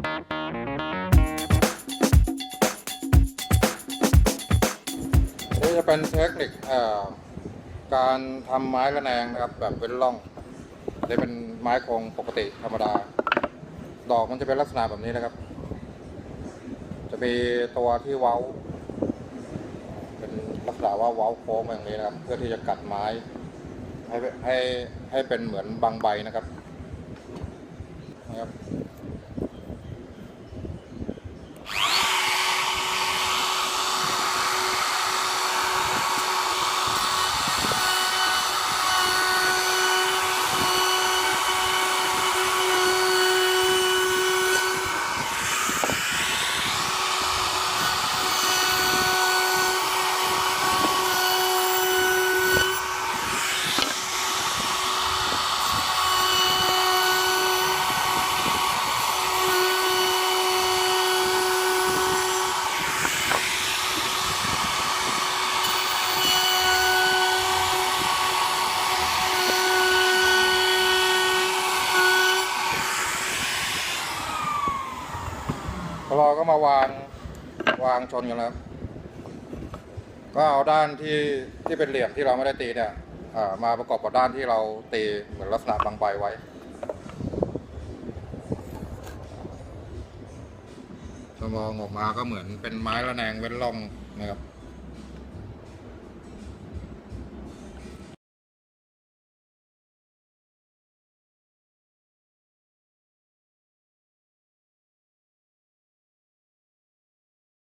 นี่จะเป็นเทคนิคการทำไม้ระแนงนะครับ แบบเป็นร่องนี่เป็นไม้โครงปกติธรรมดา ดอกมันจะเป็นลักษณะแบบนี้นะครับ จะมีตัวที่เว้า เป็นลักษณะว่าเว้าโค้งอย่างนี้นะครับ เพื่อที่จะกัดไม้ให้ให้ให้เป็นเหมือนบางใบนะครับนะครับ เราก็มาวางวางชนกันแล้วก็เอาด้านที่ที่เป็นเหลี่ยมที่เราไม่ได้ตีเนี่ยมาประกอบกับด้านที่เราตีเหมือนลักษณะบางใบไว้ ถ้ามองออกมาก็เหมือนเป็นไม้ระแนงเว้นร่องนะครับ